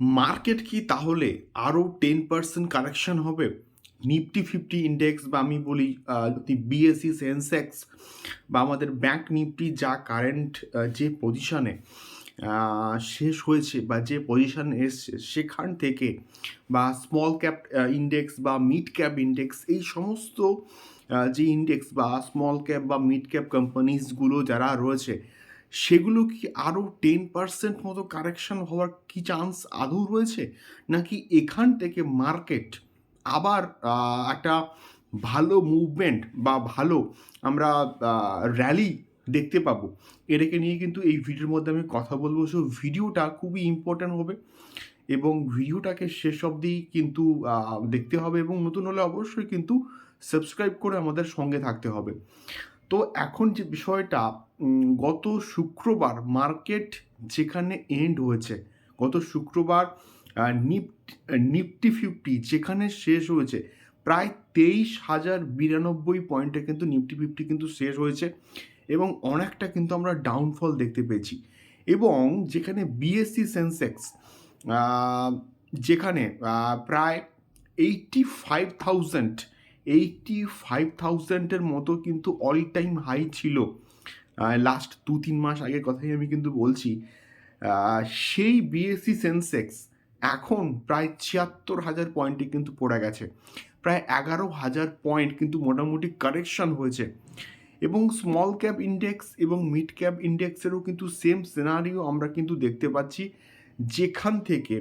Market কি তাহলে আরও টেন পার্সেন্ট কারেকশন হবে? নিফটি ফিফটি ইন্ডেক্স বা আমি বলি যদি বিএসসি সেন্সেক্স বা আমাদের ব্যাংক নিফটি যা কারেন্ট যে পজিশনে শেষ হয়েছে বা যে পজিশন এসছে, সেখান থেকে বা স্মল ক্যাপ ইন্ডেক্স বা মিড ক্যাপ ইন্ডেক্স এই সমস্ত যে ইন্ডেক্স বা স্মল ক্যাপ বা মিড ক্যাপ কোম্পানিজগুলো যারা রয়েছে সেগুলো কি আরও টেন পার্সেন্ট মতো কারেকশন হওয়ার কি চান্স আদৌ রয়েছে? নাকি এখান থেকে মার্কেট আবার একটা ভালো মুভমেন্ট বা ভালো আমরা র্যালি দেখতে পাবো? এটাকে নিয়ে কিন্তু এই ভিডিওর মধ্যে আমি কথা বলব। সো ভিডিওটা খুবই ইম্পর্ট্যান্ট হবে এবং ভিডিওটাকে শেষ অবধি কিন্তু দেখতে হবে এবং নতুন হলে অবশ্যই কিন্তু সাবস্ক্রাইব করে আমাদের সঙ্গে থাকতে হবে। তো এখন যে বিষয়টা গত শুক্রবার মার্কেট যেখানে এন্ড হয়েছে, গত শুক্রবার নিফটি নিফটি ফিফটি যেখানে শেষ হয়েছে, প্রায় তেইশ হাজার বিরানব্বই পয়েন্টে কিন্তু নিফটি ফিফটি কিন্তু শেষ হয়েছে এবং অনেকটা কিন্তু আমরা ডাউনফল দেখতে পেয়েছি। এবং যেখানে বিএসসি সেন্সেক্স যেখানে প্রায় eighty five thousand eighty five থাউজেন্ডের মতো কিন্তু অল টাইম হাই ছিল। লাস্ট দু তিন মাস আগের কথাই আমি কিন্তু বলছি। সেই বিএসসি সেন্সেক্স এখন প্রায় ছিয়াত্তর হাজার পয়েন্টে কিন্তু পড়ে গেছে। প্রায় এগারো হাজার পয়েন্ট কিন্তু মোটামুটি কারেকশন হয়েছে। এবং স্মল ক্যাপ ইন্ডেক্স এবং মিড ক্যাপ ইন্ডেক্সেরও কিন্তু সেম সিনারিও আমরা কিন্তু দেখতে পাচ্ছি। যেখান থেকে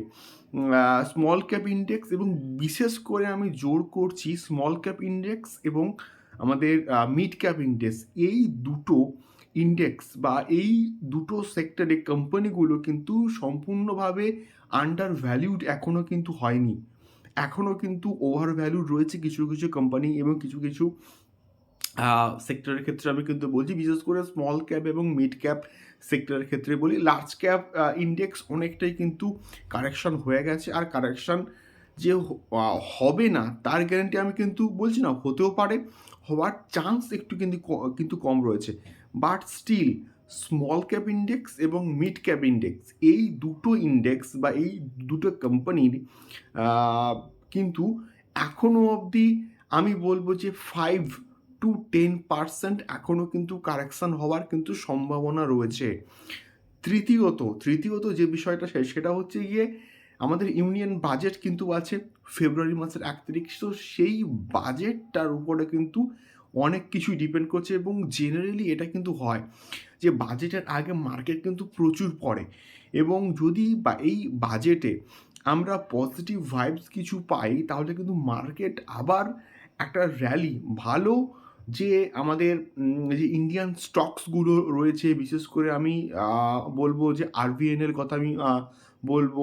স্মল ক্যাপ ইন্ডেক্স এবং বিশেষ করে আমি জোর করছি স্মল ক্যাপ ইন্ডেক্স এবং আমাদের মিড ক্যাপ ইন্ডেক্স এই দুটো ইন্ডেক্স বা এই দুটো সেক্টরে কোম্পানিগুলো কিন্তু সম্পূর্ণভাবে আন্ডার ভ্যালিউড এখনও কিন্তু হয়নি। এখনও কিন্তু ওভার ভ্যালুড রয়েছে কিছু কিছু কোম্পানি এবং কিছু কিছু সেক্টরের ক্ষেত্রে আমি কিন্তু বলছি, বিশেষ করে স্মল ক্যাপ এবং মিড ক্যাপ সেক্টরের ক্ষেত্রে বলি লার্জ ক্যাপ ইন্ডেক্স অনেকটাই কিন্তু কারেকশন হয়ে গেছে। আর কারেকশন যে হবে না, তার গ্যারান্টি আমি কিন্তু বলছি না, হতেও পারে, হওয়ার চান্স একটু কিন্তু কিন্তু কম রয়েছে। But still small cap index এবং মিড ক্যাপ ইন্ডেক্স এই দুটো ইন্ডেক্স বা এই দুটো কোম্পানির কিন্তু এখনও অবধি আমি বলব যে ফাইভ টু টেন পার্সেন্ট এখনও কিন্তু কারেকশান হওয়ার কিন্তু সম্ভাবনা রয়েছে। তৃতীয়ত তৃতীয়ত যে বিষয়টা সেটা হচ্ছে গিয়ে আমাদের ইউনিয়ন বাজেট কিন্তু আছে ফেব্রুয়ারি মাসের এক তারিখ, তো সেই বাজেটটার উপরে কিন্তু অনেক কিছু ডিপেন্ড করছে এবং জেনারেলি এটা কিন্তু হয় যে বাজেটের আগে মার্কেট কিন্তু প্রচুর পড়ে এবং যদি বা এই বাজেটে আমরা পজিটিভ ভাইবস কিছু পাই, তাহলে কিন্তু মার্কেট আবার একটা র্যালি ভালো যে আমাদের যে ইন্ডিয়ান স্টকসগুলো রয়েছে, বিশেষ করে আমি বলব যে আরবিএন এর কথা আমি বলব,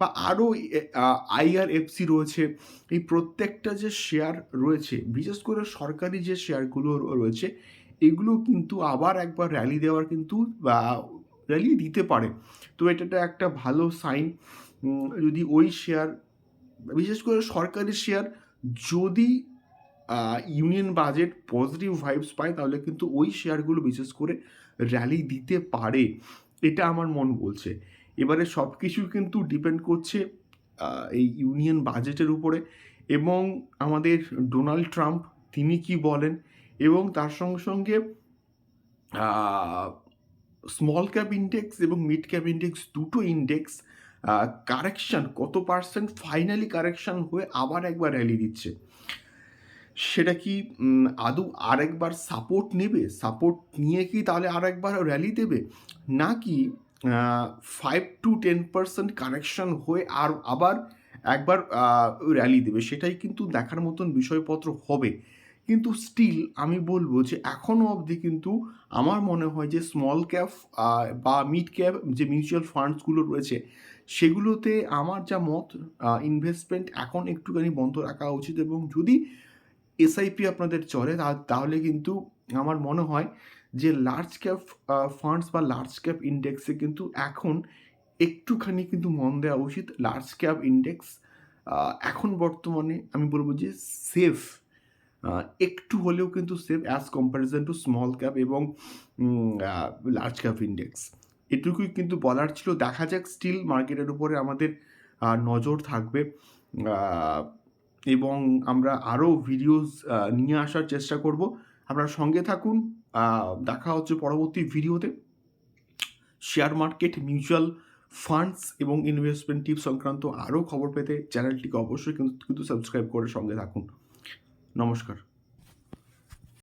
বা আরও আইআরএফসি রয়েছে, এই প্রত্যেকটা যে শেয়ার রয়েছে, বিশেষ করে সরকারি যে শেয়ারগুলো রয়েছে, এগুলো কিন্তু আবার একবার র্যালি দেওয়ার কিন্তু র্যালি দিতে পারে। তো এটা একটা ভালো সাইন যদি ওই শেয়ার বিশেষ করে সরকারি শেয়ার যদি ইউনিয়ন বাজেট পজিটিভ ভাইবস পায়, তাহলে কিন্তু ওই শেয়ারগুলো বিশেষ করে র্যালি দিতে পারে। এটা আমার মন বলছে। এবারে সব কিছু কিন্তু ডিপেন্ড করছে এই ইউনিয়ন বাজেটের উপরে এবং আমাদের ডোনাল্ড ট্রাম্প, তিনি কি বলেন? এবং তার সঙ্গে সঙ্গে স্মল ক্যাপ ইন্ডেক্স এবং মিড ক্যাপ ইন্ডেক্স দুটো ইন্ডেক্স কারেকশন কত পার্সেন্ট ফাইনালি কারেকশন হয়ে আবার একবার র্যালি দিচ্ছে। সেটা কি আদৌ আরেকবার সাপোর্ট নেবে? সাপোর্ট নিয়ে কি তাহলে আরেকবার র্যালি দেবে? নাকি five to ten percent correction হয়ে আর আবার একবার র্যালি দেবে? সেটাই কিন্তু দেখার মতন বিষয়পত্র হবে। কিন্তু স্টিল আমি বলব যে এখনও অবধি কিন্তু আমার মনে হয় যে স্মল ক্যাপ বা মিড ক্যাপ যে মিউচুয়াল ফান্ডসগুলো রয়েছে, সেগুলোতে আমার যা মত ইনভেস্টমেন্ট এখন একটুখানি বন্ধ রাখা উচিত। এবং যদি এসআইপি আপনাদের চলে তাহলে কিন্তু আমার মনে হয় যে লার্জ ক্যাপ ফান্ডস বা লার্জ ক্যাপ ইন্ডেক্সে কিন্তু এখন একটুখানি কিন্তু মন দেওয়া উচিত। লার্জ ক্যাপ ইন্ডেক্স এখন বর্তমানে আমি বলব যে সেফ একটু হলেও কিন্তু safe as comparison to small cap এবং লার্জ ক্যাপ ইন্ডেক্স এটুকুই কিন্তু বলার ছিল। দেখা যাক স্টিল মার্কেটের উপরে আমাদের নজর থাকবে। এবং আমরা আরও ভিডিওস নিয়ে আসার চেষ্টা করব। আপনারা সঙ্গে থাকুন। দেখা হচ্ছে পরবর্তী ভিডিওতে শেয়ার মার্কেট মিউচুয়াল ফান্ডস এবং ইনভেস্টমেন্ট টিপস সংক্রান্ত আরও খবর পেতে চ্যানেলটিকে অবশ্যই কিন্তু কিন্তু সাবস্ক্রাইব করে সঙ্গে থাকুন। নমস্কার।